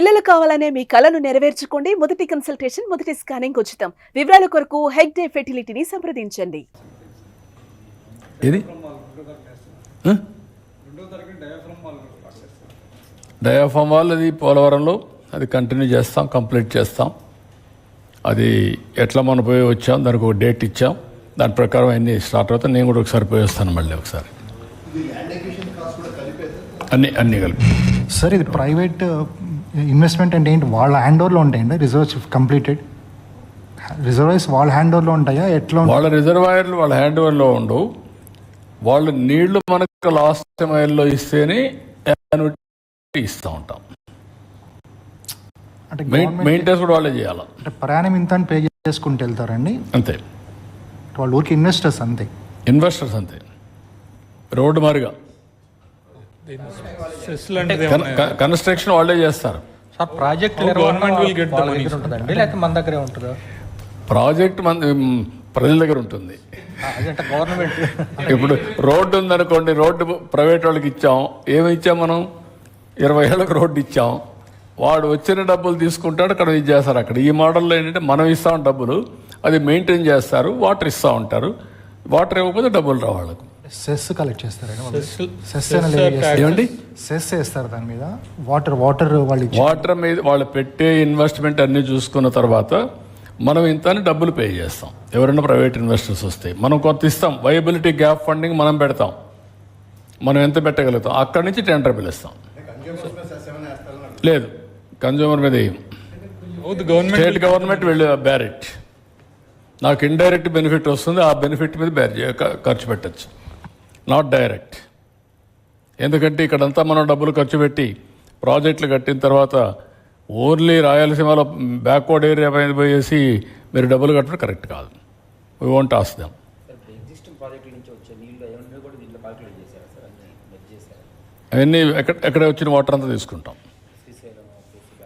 పిల్లలు కావాలనే మీ కలను నెరవేర్చుకోండి. మొదటి కన్సల్టేషన్ మొదటి స్కానింగ్ ఉచితం. వివరాల కొరకు హెగ్ డే ఫెర్టిలిటీని సంప్రదించండి? డయాఫామ్ వాల్ అది పోలవరంలో. అది కంటిన్యూ చేస్తాం కంప్లీట్ చేస్తాం. అది ఎట్లా మనం పోయి వచ్చాం దానికి ఒక డేట్ ఇచ్చాం. దాని ప్రకారం అన్నీ స్టార్ట్ అవుతాయి. నేను కూడా ఒకసారి పోయి వస్తాను మళ్ళీ ఒకసారి. అన్ని అన్నీ కలిపి. సార్ ఇది ప్రైవేట్ ఇన్వెస్ట్మెంట్ అంటే ఏంటి? వాళ్ళ హ్యాండ్ ఓవర్లో ఉంటాయండి. రిజర్వ్స్ కంప్లీటెడ్ రిజర్వాయర్స్ వాళ్ళ హ్యాండ్ ఓవర్లో ఉంటాయా? ఎట్లా వాళ్ళ రిజర్వాయర్లు వాళ్ళ హ్యాండ్ ఓవర్లో ఉండవు వాళ్ళు నీళ్ళు మనకు లాస్ట్ మైల్లో ఇస్తేనే ఇస్తూ ఉంటాం. అంటే మెయింటెనెన్స్ కూడా వాళ్ళే చేయాలి? అంటే ప్రయాణం ఇంత అని పే చేసుకుంటూ వెళ్తారండి. అంతే. వాళ్ళ ఊరికి ఇన్వెస్టర్స్ అంతే. ఇన్వెస్టర్స్ అంతే. రోడ్డు మారిగా. కన్స్ట్రక్షన్ వాళ్ళే చేస్తారు. సార్ ప్రాజెక్ట్ వాళ్ళ money, దగ్గర ఉంటుందండి లేకపోతే మన దగ్గరే ఉంటుందా? ప్రాజెక్ట్ మన ప్రజల దగ్గర ఉంటుంది. గవర్నమెంట్ ఇప్పుడు రోడ్డు ఉందనుకోండి రోడ్డు ప్రైవేట్ వాళ్ళకి ఇచ్చాం. ఏమి ఇచ్చాం మనం? ఇరవై ఏళ్ళకి రోడ్డు ఇచ్చాం. వాడు వచ్చిన డబ్బులు తీసుకుంటాడు అక్కడ ఇది చేస్తారు. అక్కడ ఈ మోడల్లో ఏంటంటే మనం ఇస్తాం డబ్బులు అది మెయింటైన్ చేస్తారు వాటర్ ఇస్తూ ఉంటారు. వాటర్ ఇవ్వకపోతే డబ్బులు రావు వాళ్ళకు. సెస్ కలెక్ట్ చేస్తారండి సెస్. ఏమండి? వేస్తారు దాని మీద? వాటర్ వాటర్ వాళ్ళు వాటర్ మీద వాళ్ళు పెట్టే ఇన్వెస్ట్మెంట్ అన్ని చూసుకున్న తర్వాత మనం ఇంత అని డబ్బులు పే చేస్తాం. ఎవరైనా ప్రైవేట్ ఇన్వెస్టర్స్ వస్తే మనం కొంత ఇస్తాం. వైబిలిటీ గ్యాప్ ఫండింగ్ మనం పెడతాం. మనం ఎంత పెట్టగలుగుతాం? అక్కడి నుంచి టెండర్ పిలుస్తాం లేదు. కన్జ్యూమర్ మీద government స్టేట్ గవర్నమెంట్ వెళ్ళి బ్యారెట్ నాకు ఇండైరెక్ట్ బెనిఫిట్ వస్తుంది. ఆ బెనిఫిట్ మీద ఖర్చు పెట్టచ్చు. నాట్ డైరెక్ట్ ఎందుకంటే ఇక్కడంతా మనం డబ్బులు ఖర్చు పెట్టి ప్రాజెక్టులు కట్టిన తర్వాత ఓన్లీ రాయలసీమలో బ్యాక్వర్డ్ ఏరియా పైన పోయేసి మీరు డబ్బులు కట్టడం కరెక్ట్ కాదు. వీ వాంట్ మెచ్ చేశారా అవన్నీ ఎక్కడ ఎక్కడ వచ్చిన వాటర్ అంతా తీసుకుంటాం.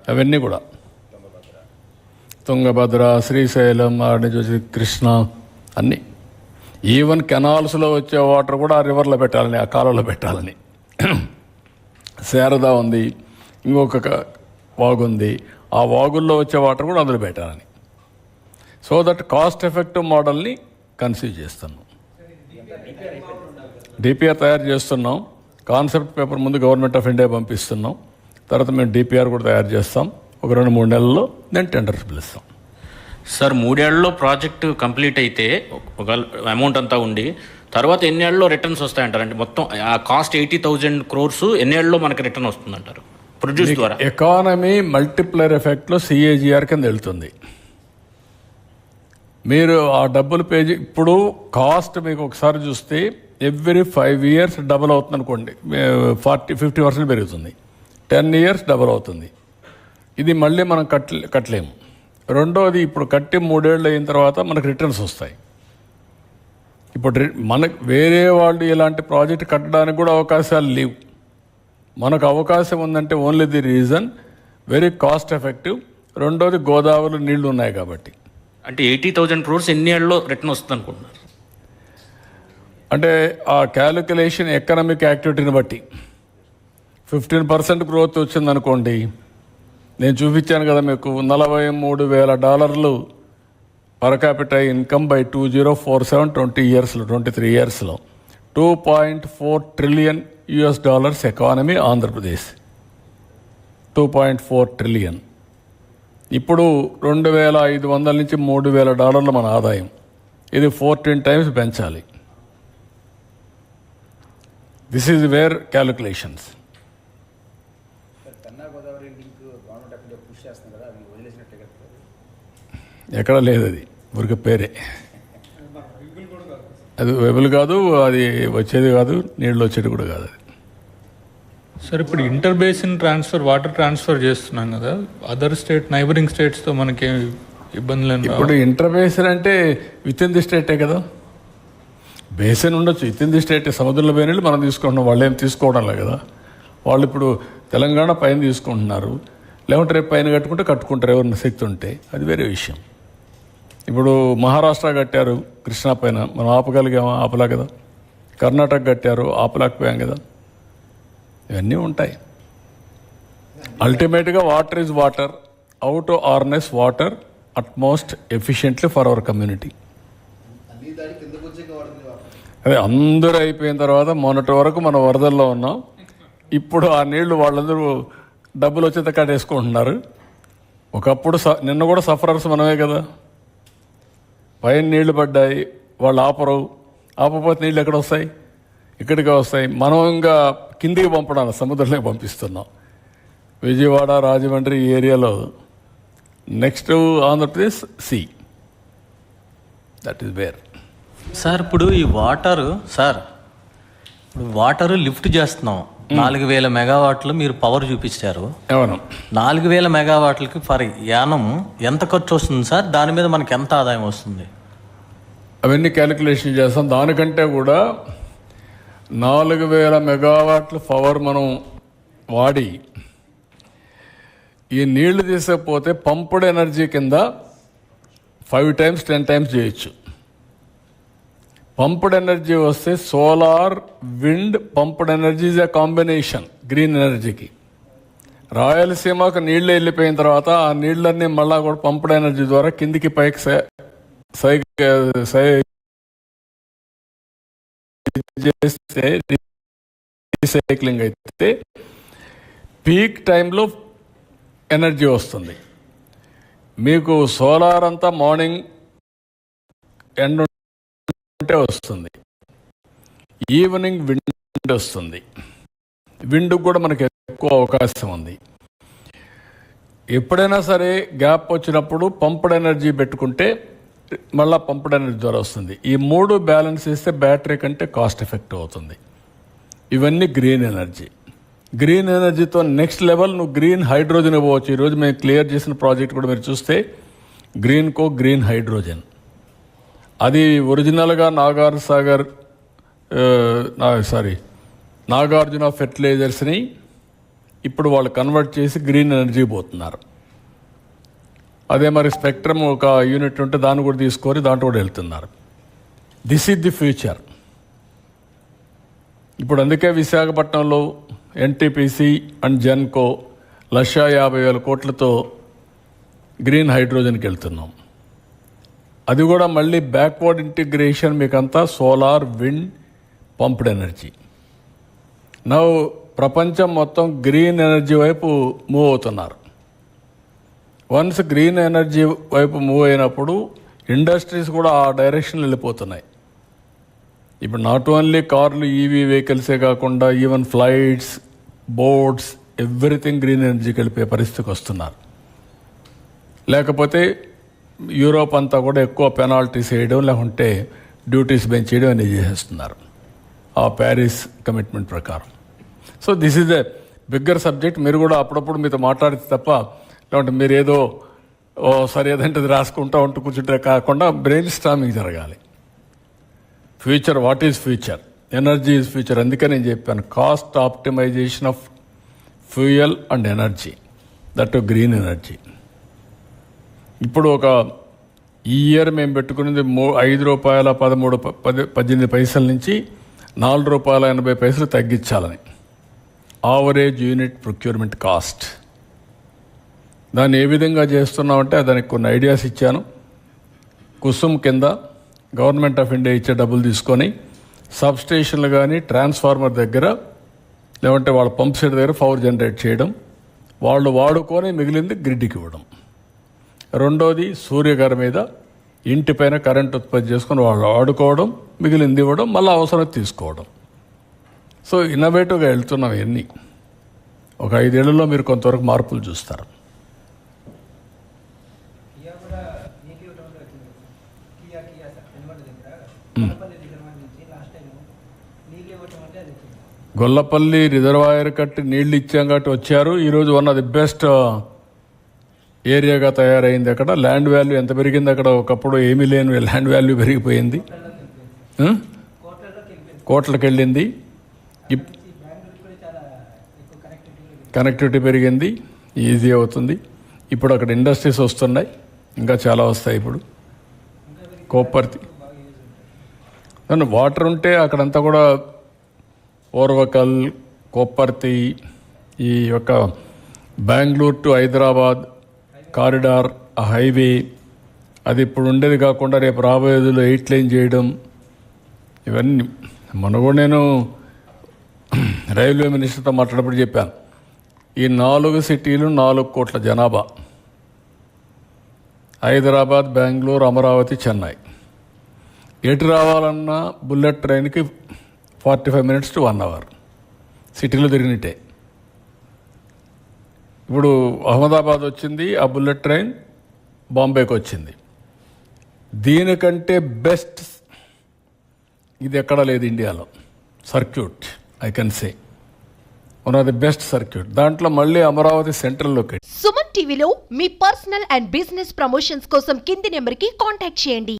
అవన్నీ కూడా. తుంగభద్ర. శ్రీశైలం ఆడ నుంచి వచ్చి కృష్ణ అన్నీ. ఈవెన్ కెనాల్స్లో వచ్చే వాటర్ కూడా ఆ రివర్లో పెట్టాలని ఆ కాలంలో పెట్టాలని. శారదా ఉంది ఇంకొక వాగు ఉంది ఆ వాగుల్లో వచ్చే వాటర్ కూడా అందులో పెట్టాలని. సో దట్ కాస్ట్ ఎఫెక్టివ్ మోడల్ని కన్సీవ్ చేస్తున్నాం. డిపిఆర్ తయారు చేస్తున్నాం కాన్సెప్ట్ పేపర్ ముందు గవర్నమెంట్ ఆఫ్ ఇండియా పంపిస్తున్నాం తర్వాత మేము డిపిఆర్ కూడా తయారు చేస్తాం ఒక రెండు మూడు నెలల్లో నేను టెండర్స్ పిలుస్తాం. సార్ మూడేళ్ళలో ప్రాజెక్టు కంప్లీట్ అయితే ఒక అమౌంట్ అంతా ఉండి తర్వాత ఎన్నేళ్ళలో రిటర్న్స్ వస్తాయంటారు? అంటే మొత్తం ఆ కాస్ట్ ఎయిటీ థౌజండ్ క్రోర్స్ ఎన్నేళ్ళలో మనకి రిటర్న్ వస్తుందంటారు? ప్రొడ్యూస్ ద్వారా. ఎకానమీ మల్టిప్లైర్ ఎఫెక్ట్లో సిఏజిఆర్ కింద వెళ్తుంది. మీరు ఆ డబ్బులు పేజీ ఇప్పుడు కాస్ట్ మీకు ఒకసారి చూస్తే ఎవ్రీ ఫైవ్ ఇయర్స్ డబుల్ అవుతుంది అనుకోండి ఫార్టీ ఫిఫ్టీ పర్సెంట్ పెరుగుతుంది. టెన్ ఇయర్స్ డబుల్ అవుతుంది. ఇది మళ్ళీ మనం కట్టలే కట్టలేము. రెండోది ఇప్పుడు కట్టి మూడేళ్ళు అయిన తర్వాత మనకు రిటర్న్స్ వస్తాయి. ఇప్పుడు మనకు వేరే వాళ్ళు ఇలాంటి ప్రాజెక్ట్ కట్టడానికి కూడా అవకాశాలు లేవు. మనకు అవకాశం ఉందంటే only the reason very cost effective. రెండోది గోదావరిలో నీళ్ళు ఉన్నాయి కాబట్టి. అంటే ఎయిటీ థౌజండ్ క్రోర్స్ ఎన్నేళ్ళలో రిటర్న్ వస్తుంది అనుకుంటున్నారు అంటే ఆ క్యాలిక్యులేషన్ ఎకనామిక్ యాక్టివిటీని బట్టి. ఫిఫ్టీన్ పర్సెంట్ గ్రోత్ వచ్చిందనుకోండి నేను చూపించాను కదా మీకు నలభై మూడు వేల డాలర్లు per capita income by two zero four seven twenty ఇయర్స్లో ట్వంటీ త్రీ ఇయర్స్లో two point four trillion US dollars economy Andhra Pradesh two point four trillion ఇప్పుడు రెండు వేల ఐదు వందల నుంచి మూడు వేల డాలర్లు మన ఆదాయం. ఇది ఫోర్టీన్ టైమ్స్ పెంచాలి. దిస్ ఈజ్ వేర్ క్యాలిక్యులేషన్స్ చేస్తుంది కదా అవి వదిలేసినట్టే కదా. ఎక్కడ లేదు అది ఊరికి పేరే. అది వెబుల్ కాదు అది వచ్చేది కాదు నీళ్ళు వచ్చేది కూడా కాదు అది. సార్ ఇప్పుడు inter basin transfer water transfer చేస్తున్నాం కదా అదర్ స్టేట్ నైబరింగ్ స్టేట్స్తో మనకి ఇబ్బందులు. ఇప్పుడు ఇంటర్ బేసిన్ అంటే విత్ ఇన్ ది స్టేటే కదా. బేసిన్ ఉండొచ్చు విత్ ఇన్ ది స్టేట్ సముద్రంలో పోయిన మనం తీసుకుంటున్నాం వాళ్ళు ఏం తీసుకోవడం లేదు కదా. వాళ్ళు ఇప్పుడు తెలంగాణ పైన తీసుకుంటున్నారు. లేకుంటే రేపు పైన కట్టుకుంటే కట్టుకుంటారు ఎవరిన శక్తి ఉంటే. అది వేరే విషయం. ఇప్పుడు మహారాష్ట్ర కట్టారు కృష్ణా పైన. మనం ఆపగలిగామా? ఆపలా కదా. కర్ణాటక కట్టారు ఆపలేకపోయాం కదా. ఇవన్నీ ఉంటాయి. అల్టిమేట్గా water is water out harness water utmost efficiently for our community అదే అందరూ అయిపోయిన తర్వాత మొన్నటి వరకు మనం వరదల్లో ఉన్నాం. ఇప్పుడు ఆ నీళ్ళు వాళ్ళందరూ డబ్బులు వచ్చేంత కట్టేసుకుంటున్నారు ఒకప్పుడు స- నిన్న కూడా సఫరర్స్ మనమే కదా. పైన నీళ్ళు పడ్డాయి వాళ్ళు ఆపరు. ఆపపోతే నీళ్ళు ఎక్కడ వస్తాయి? ఇక్కడికి వస్తాయి. మనం ఇంకా కిందికి పంపడానికి సముద్రంలోకి పంపిస్తున్నాం. విజయవాడ రాజమండ్రి ఈ ఏరియాలో next Andhra Pradesh C. That is where sir ఇప్పుడు ఈ వాటరు సార్ ఇప్పుడు వాటరు లిఫ్ట్ చేస్తున్నాం. నాలుగు వేల మెగావాట్లు మీరు పవర్ చూపించారు. అవును. నాలుగు వేల మెగావాట్లకి ఫర్ యానం ఎంత ఖర్చు వస్తుంది సార్? దాని మీద మనకి ఎంత ఆదాయం వస్తుంది? అవన్నీ క్యాలిక్యులేషన్ చేస్తాం. దానికంటే కూడా నాలుగు వేల మెగావాట్ల పవర్ మనం వాడి ఈ నీళ్ళు తీసకపోతే పంపుడ్ ఎనర్జీ కింద ఫైవ్ టైమ్స్ టెన్ టైమ్స్ చేయొచ్చు. పంప్డ్ ఎనర్జీ వస్తే solar wind pumped energy is a combination green ఎనర్జీకి. రాయలసీమకు నీళ్ళు వెళ్ళిపోయిన తర్వాత ఆ నీళ్ళన్నీ మళ్ళా కూడా పంప్డ్ ఎనర్జీ ద్వారా కిందికి పైకి సై- సై- సై- చేస్తే రీసైక్లింగ్ అయితే పీక్ టైంలో ఎనర్జీ వస్తుంది. మీకు సోలార్ అంతా మార్నింగ్ ఎండ్ ఉంటే వస్తుంది. ఈవినింగ్ విండ్ వస్తుంది. విండ్ కూడా మనకి ఎక్కువ అవకాశం ఉంది. ఎప్పుడైనా సరే గ్యాప్ వచ్చినప్పుడు పంప్డ్ ఎనర్జీ పెట్టుకుంటే మళ్ళీ పంప్డ్ ఎనర్జీ ద్వారా వస్తుంది. ఈ మూడు బ్యాలెన్స్ చేస్తే బ్యాటరీ కంటే కాస్ట్ ఎఫెక్టివ్ అవుతుంది. ఇవన్నీ గ్రీన్ ఎనర్జీ. గ్రీన్ ఎనర్జీతో నెక్స్ట్ లెవెల్ నువ్వు గ్రీన్ హైడ్రోజన్ ఇవ్వచ్చు. ఈరోజు మేము క్లియర్ చేసిన ప్రాజెక్ట్ కూడా మీరు చూస్తే గ్రీన్ కో గ్రీన్ హైడ్రోజన్. అది ఒరిజినల్గా నాగార్ సాగర్ సారీ నాగార్జున ఫెర్టిలైజర్స్ని ఇప్పుడు వాళ్ళు కన్వర్ట్ చేసి గ్రీన్ ఎనర్జీ పోతున్నారు. అదే మరి స్పెక్ట్రమ్ ఒక యూనిట్ ఉంటే దాన్ని కూడా తీసుకొని దాంట్లో కూడా వెళ్తున్నారు. దిస్ ఈజ్ ది ఫ్యూచర్ ఇప్పుడు అందుకే విశాఖపట్నంలో ఎన్టీపీసీ అండ్ జెన్కో లక్ష యాభై వేల కోట్లతో గ్రీన్ హైడ్రోజన్కి వెళ్తున్నాం. అది కూడా మళ్ళీ బ్యాక్వర్డ్ ఇంటిగ్రేషన్ మీకంతా సోలార్ విండ్ పంప్డ్ ఎనర్జీ నా ప్రపంచం మొత్తం గ్రీన్ ఎనర్జీ వైపు మూవ్ అవుతున్నారు. వన్స్ గ్రీన్ ఎనర్జీ వైపు మూవ్ అయినప్పుడు ఇండస్ట్రీస్ కూడా ఆ డైరెక్షన్ వెళ్ళిపోతున్నాయి. ఇప్పుడు నాట్ ఓన్లీ కార్లు ఈవీ వెహికల్సే కాకుండా even flights boats everything green ఎనర్జీకి వెళ్ళిపోయే పరిస్థితికి వస్తున్నారు. లేకపోతే యూరోప్ అంతా కూడా ఎక్కువ పెనాల్టీస్ వేయడం లేకుంటే డ్యూటీస్ పెంచేయడం అనేది చేసేస్తున్నారు. ఆ ప్యారిస్ కమిట్మెంట్ ప్రకారం. So this is a bigger subject. మీరు కూడా అప్పుడప్పుడు మీతో మాట్లాడితే తప్ప లేకుంటే మీరు ఏదో ఓ సరే ఏదంటే రాసుకుంటా ఉంటూ కూర్చుంటే కాకుండా బ్రెయిన్ స్టామింగ్ జరగాలి. Future what is future energy is future అందుకే నేను చెప్పాను cost optimisation of fuel and energy that green energy ఇప్పుడు ఒక ఈ ఇయర్ మేము పెట్టుకున్నది మూ ఐదు రూపాయల పదమూడు ప- పది పద్దెనిమిది పైసల నుంచి నాలుగు రూపాయల ఎనభై పైసలు తగ్గించాలని. ఆవరేజ్ యూనిట్ ప్రొక్యూర్మెంట్ కాస్ట్ దాన్ని ఏ విధంగా చేస్తున్నామంటే దానికి కొన్ని ఐడియాస్ ఇచ్చాను. కుసుమ్ కింద గవర్నమెంట్ ఆఫ్ ఇండియా ఇచ్చే డబ్బులు తీసుకొని సబ్ స్టేషన్లు కానీ ట్రాన్స్ఫార్మర్ దగ్గర లేదంటే వాళ్ళ పంప్ సెట్ దగ్గర పవర్ జనరేట్ చేయడం వాళ్ళు వాడుకొని మిగిలింది గ్రిడ్కి ఇవ్వడం. రెండోది సూర్యగారి మీద ఇంటిపైన కరెంట్ ఉత్పత్తి చేసుకొని వాళ్ళు వాడుకోవడం మిగిలింది ఇవ్వడం మళ్ళీ అవసరం తీసుకోవడం. సో ఇన్నోవేటివ్గా వెళ్తున్నాం ఇవన్నీ. ఒక ఐదేళ్ళలో మీరు కొంతవరకు మార్పులు చూస్తారు. గొల్లపల్లి రిజర్వాయర్ కట్టి నీళ్ళు ఇచ్చాం కాబట్టి వచ్చారు. ఈరోజు వన్ ఆఫ్ ది బెస్ట్ ఏరియాగా తయారైంది అక్కడ. ల్యాండ్ వాల్యూ ఎంత పెరిగింది అక్కడ? ఒకప్పుడు ఏమీ లేని ల్యాండ్ వాల్యూ పెరిగిపోయింది. ఆ? కోట్లకు వెళ్ళింది కనెక్టివిటీ పెరిగింది. ఈజీ అవుతుంది. ఇప్పుడు అక్కడ ఇండస్ట్రీస్ వస్తున్నాయి. ఇంకా చాలా వస్తాయి ఇప్పుడు. కోపర్తి కానీ వాటర్ ఉంటే అక్కడంతా కూడా ఓర్వకల్ కోపర్తి ఈ యొక్క బెంగళూరు టు హైదరాబాద్ కారిడార్ ఆ హైవే అది ఇప్పుడు ఉండేది కాకుండా రేపు రాబోయేదిలో ఎయిట్ లైన్ చేయడం ఇవన్నీ మొన్న కూడా నేను రైల్వే మినిస్టర్తో మాట్లాడేప్పుడు చెప్పాను. ఈ నాలుగు సిటీలు నాలుగు కోట్ల జనాభా. హైదరాబాద్ బెంగళూరు అమరావతి చెన్నై. ఎటు రావాలన్నా బుల్లెట్ ట్రైన్కి forty five minutes to one hour. సిటీలో తిరిగినట్టే. ఇప్పుడు అహ్మదాబాద్ వచ్చింది ఆ బుల్లెట్ ట్రైన్ బాంబేకి వచ్చింది. దీనికంటే బెస్ట్ ఇది ఎక్కడా లేదు ఇండియాలో. Circuit I can say one of the best circuit దాంట్లో మళ్ళీ అమరావతి సెంట్రల్ లొకేషన్ సుమన్ టీవీలో మీ పర్సనల్ అండ్ బిజినెస్ ప్రమోషన్స్ కోసం కింది నెంబర్కి కాంటాక్ట్ చేయండి.